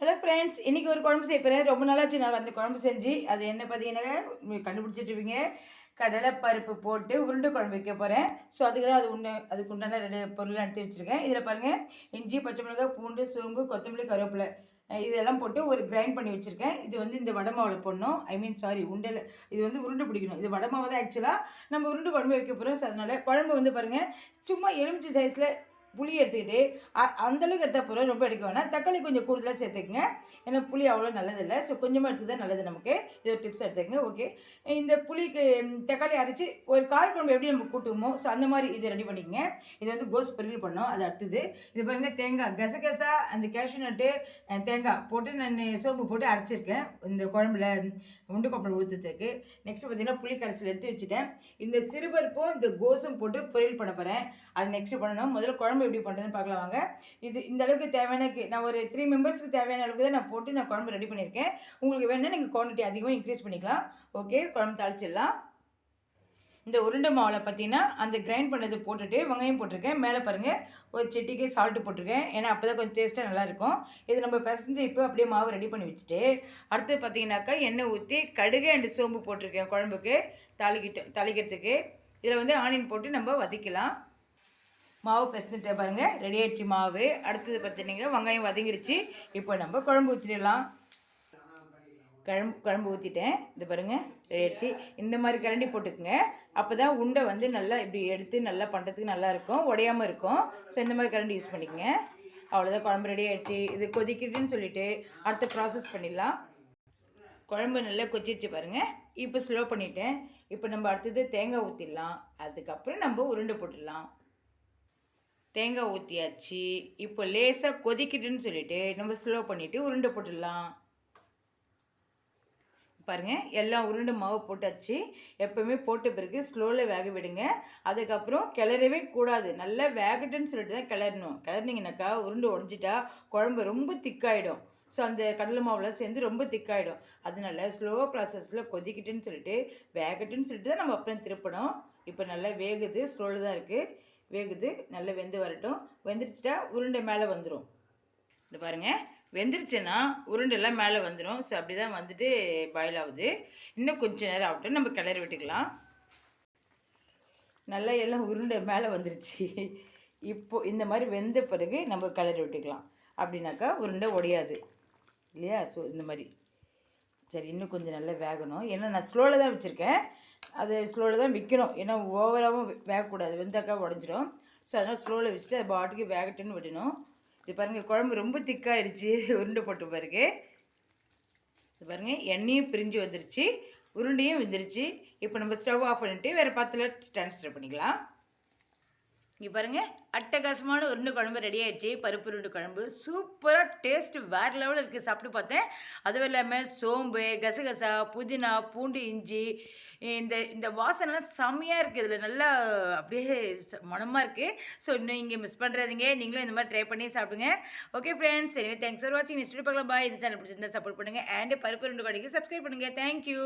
Hello friends இன்றைக்கி ஒரு குழம்பு செய்ய போகிறேன் ரொம்ப நாளாச்சு நான் அந்த குழம்பு செஞ்சு. அது என்ன பார்த்தீங்கன்னா கண்டுபிடிச்சிட்டு கடலை பருப்பு போட்டு உருண்டை குழம்பு வைக்க போகிறேன் ஸோ அதுக்கு தான் அது உண்டு அதுக்கு உண்டான ரெண்டு பொருள் எடுத்து வச்சுருக்கேன். இதில் பாருங்கள் இஞ்சி பச்சை மிளகாய் பூண்டு சோம்பு கொத்தமல்லி கருவேப்பிலை இதெல்லாம் போட்டு ஒரு கிரைண்ட் பண்ணி வச்சுருக்கேன். இது வந்து இந்த வடை மாவில் போடணும். ஐ மீன் சாரி உண்டையில் இது வந்து உருண்டை பிடிக்கணும். இது வடை மாவு தான் ஆக்சுவலாக நம்ம உருண்டை குழம்பு வைக்க போகிறோம் ஸோ அதனால் குழம்பு வந்து பாருங்கள் சும்மா எலுமிச்சை சைஸில் புளி எடுத்துக்கிட்டு அ- அந்த எடுத்தால் போகிறோம் ரொம்ப எடுக்க வேணாம். தக்காளி கொஞ்சம் கூடுதலாக சேர்த்துக்கங்க. ஏன்னா புளி அவ்வளோ நல்லதில்லை. ஸோ கொஞ்சமாக எடுத்து தான் நல்லது நமக்கு. இது ஒரு டிப்ஸ் எடுத்துக்கங்க. ஓகே இந்த புளிக்கு தக்காளி அரைச்சி ஒரு கார குழம்பு எப்படி நம்ம கூட்டுமோ ஸோ அந்த மாதிரி இதை ரெடி பண்ணிக்கங்க. இது வந்து கோஸ் பொரியல் பண்ணோம். அது அடுத்தது இது பாருங்கள் தேங்காய் கசகசா அந்த கேஷ்யூ நட்டு தேங்காய் போட்டு நான் சோப்பு போட்டு அரைச்சிருக்கேன். இந்த குழம்புல உண்டு கொப்பளம் ஊற்றுறதுக்கு நெக்ஸ்ட் பார்த்தீங்கன்னா புளி கரைச்சல் எடுத்து வச்சுட்டேன். இந்த சிறுபருப்பும் இந்த கோஸும் போட்டு பொரியல் பண்ண போகிறேன் அது நெக்ஸ்ட் பண்ணணும். முதல்ல குழம்பு எப்படி பண்ணுறதுன்னு பார்க்கலாம் வாங்க. இது இந்த அளவுக்கு தேவையான நான் ஒரு த்ரீ மெம்பர்ஸ்க்கு தேவையான அளவுக்கு தான் நான் போட்டு நான் குழம்பு ரெடி பண்ணியிருக்கேன். உங்களுக்கு வேணால் நீங்கள் குவான்டிட்டி அதிகமாக இன்க்ரீஸ் பண்ணிக்கலாம். ஓகே குழம்பு தாளிச்சிடலாம். இந்த உருண்டை மாவில் பார்த்தீங்கன்னா அந்த கிரைண்ட் பண்ணது போட்டுட்டு வெங்காயம் போட்டிருக்கேன். மேலே பாருங்கள் ஒரு செட்டிக்கு சால்ட்டு போட்டிருக்கேன். ஏன்னா அப்போ தான் கொஞ்சம் டேஸ்ட்டாக நல்லாயிருக்கும். இது நம்ம பிசைஞ்சு இப்போ அப்படியே மாவு ரெடி பண்ணி வச்சுட்டு அடுத்து பார்த்தீங்கன்னாக்கா எண்ணெய் ஊற்றி கடுகு அண்டு சோம்பு போட்டிருக்கேன் குழம்புக்கு தாளிக்கிட்டு தாளிக்கிறதுக்கு. இதில் வந்து ஆனியன் போட்டு நம்ம வதக்கலாம் மாவு பிசைஞ்சிட்டு பாருங்கள் ரெடி ஆகிடுச்சு மாவு. அடுத்தது பார்த்தீங்கன்னா வெங்காயம் வதங்கிடுச்சு. இப்போ நம்ம குழம்பு ஊற்றிடலாம் குழம்பு குழம்பு ஊற்றிட்டேன் இது பாருங்கள் ரெடி ஆகிடுச்சு இந்த மாதிரி கரண்டி போட்டுக்குங்க. அப்போ தான் உண்டை வந்து நல்லா இப்படி எடுத்து நல்லா பண்ணுறதுக்கு நல்லாயிருக்கும் உடையாமல் இருக்கும். ஸோ இந்த மாதிரி கரண்டி யூஸ் பண்ணிக்கோங்க. அவ்வளோதான் குழம்பு ரெடி ஆகிடுச்சு இது கொதிக்கிட்டுன்னு சொல்லிவிட்டு அடுத்த ப்ராசஸ் பண்ணிடலாம். குழம்பு நல்லா கொச்சிச்சு பாருங்கள் இப்போ ஸ்லோ பண்ணிட்டேன். இப்போ நம்ம அடுத்தது தேங்காய் ஊற்றிடலாம் அதுக்கப்புறம் நம்ம உருண்டை போட்டுடலாம். தேங்காய் ஊற்றியாச்சு இப்போ லேசாக கொதிக்கிட்டுன்னு சொல்லிட்டு நம்ம ஸ்லோ பண்ணிவிட்டு உருண்டை போட்டுடலாம். பாருங்கள் எல்லாம் உருண்டை மாவு போட்டாச்சு. எப்போவுமே போட்ட பிறகு ஸ்லோவில் வேக விடுங்க. அதுக்கப்புறம் கிளறவே கூடாது. நல்லா வேகட்டுன்னு சொல்லிட்டு தான் கிளறணும். கிளறினீங்கனாக்கா உருண்டை உடஞ்சிட்டா குழம்பு ரொம்ப திக்காயிடும் ஸோ அந்த கடலை மாவுலாம் சேர்ந்து ரொம்ப திக்காயிடும் அதனால ஸ்லோ ப்ராசஸில் கொதிக்கிட்டுன்னு சொல்லிட்டு வேகட்டுன்னு சொல்லிட்டு தான் நம்ம அப்புறம் திருப்பணும். இப்போ நல்லா வேகுது ஸ்லோவில் தான் இருக்குது வேகுது நல்லா வெந்து வரட்டும். வெந்துருச்சுட்டா உருண்டை மேலே வந்துடும் இது பாருங்கள் வெந்துருச்சுன்னா உருண்டெல்லாம் மேலே வந்துடும் ஸோ அப்படி தான் வந்துட்டு பாயில் ஆகுது. இன்னும் கொஞ்சம் நேரம் ஆகட்டும் நம்ம கிளறி விட்டுக்கலாம். நல்லா எல்லாம் உருண்டை மேலே வந்துருச்சு. இப்போ இந்த மாதிரி வெந்த பிறகு நம்ம கிளறி விட்டுக்கலாம். அப்படின்னாக்கா உருண்டை உடையாது இல்லையா? ஸோ இந்த மாதிரி. சரி இன்னும் கொஞ்சம் நல்லா வேகணும். ஏன்னா நான் ஸ்லோவில் தான் வச்சுருக்கேன். அது ஸ்லோவில் தான் விற்கணும் ஏன்னா ஓவராகவும் வேகக்கூடாது. வெந்தக்காய் உடஞ்சிடும் ஸோ அதனால் ஸ்லோவில் வச்சுட்டு அது பாட்டுக்கு வேகட்டுன்னு விடணும். இது பாருங்கள் குழம்பு ரொம்ப திக்காகிடுச்சி உருண்டை போட்டு பாருங்க. இது பாருங்கள் எண்ணெயும் பிரிஞ்சு வந்துருச்சு. உருண்டையும் வந்துருச்சு. இப்போ நம்ம ஸ்டவ் ஆஃப் பண்ணிவிட்டு வேறு பத்தில் ட்ரான்ஸ்ஃபர் பண்ணிக்கலாம். இங்கே பாருங்க அட்டகாசமான உருண்டை குழம்பு ரெடி ஆயிடுச்சு. பருப்பு உருண்டை குழம்பு. சூப்பராக டேஸ்ட் வேறு லெவலில் இருக்குது சாப்பிட்டு பார்த்தேன். அதுவும் இல்லாமல் சோம்பு கசகசா புதினா பூண்டு இஞ்சி இந்த இந்த வாசனைலாம் செம்மையாக இருக்குது இதில் நல்லா அப்படியே ச- மணமாக இருக்குது ஸோ இன்னும் இங்கே மிஸ் பண்ணுறதுங்க நீங்களும் இந்த மாதிரி ட்ரை பண்ணி சாப்பிடுங்க. ஓகே ஃப்ரெண்ட்ஸ் எனவே தேங்க்ஸ் ஃபார் வாட்சிங் நெக்ஸ்ட் பார்க்கலாம். பாய் இந்த சேனல் பிடிச்சிருந்தா சப்போர்ட் பண்ணுங்கள் அண்ட் பருப்பு உருண்டை குழம்புக்கு சப்ஸ்கிரைப் பண்ணுங்கள் தேங்க்யூ